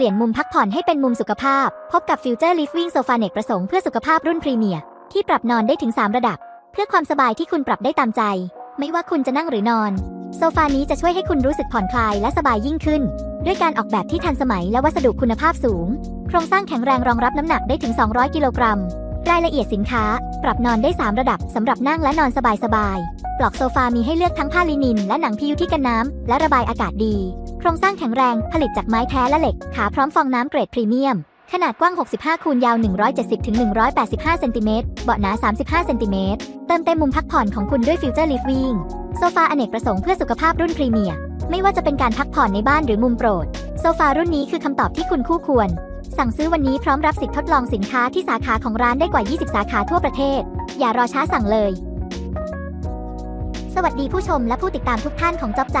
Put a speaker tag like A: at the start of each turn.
A: ปลี่ยนมุมพักผ่อนให้เป็นมุมสุขภาพ พบกับ Future Living Sofa เนกประสงค์เพื่อสุขภาพรุ่นพรีเมียร์ที่ปรับนอนได้ถึง 3 ระดับ เพื่อความสบายที่คุณปรับได้ตามใจ ไม่ว่าคุณจะนั่งหรือนอน โซฟานี้จะช่วยให้คุณรู้สึกผ่อนคลายและสบายยิ่งขึ้น ด้วยการออกแบบที่ทันสมัยและวัสดุคุณภาพสูง โครงสร้างแข็งแรงรองรับน้ำหนักได้ถึง 200 กิโลกรัมรายละเอียดสินค้า ปรับนอนได้ 3 ระดับสำหรับนั่งและนอนสบายๆปลอกโซฟามีให้เลือกทั้งผ้าลินิน และหนังพิวที่กันน้ำและระบายอากาศดี โครงสร้างแข็งแรงผลิตจากไม้แท้และเหล็ก ขาพร้อมฟองน้ำเกรดพรีเมียม ขนาดกว้าง 65 คูณยาว 170ถึง185 เซนติเมตร เบาะหนา 35 เซนติเมตร เติมเต็มมุมพักผ่อนของคุณด้วยฟิวเจอร์ลิฟวิ่งโซฟาอเนกประสงค์เพื่อสุขภาพรุ่นพรีเมียร์ไม่ว่าจะเป็นการพักผ่อนในบ้านหรือมุมโปรด โซฟารุ่นนี้คือคำตอบที่คุณคู่ควร สั่งซื้อวันนี้พร้อมรับสิทธิ์ทดลองสินค้าที่สาขาของร้านได้กว่า 20 สาขาทั่วประเทศ อย่ารอช้าสั่งเลย สวัสดีผู้ชมและผู้ติดตามทุกท่านของจ็อบใจ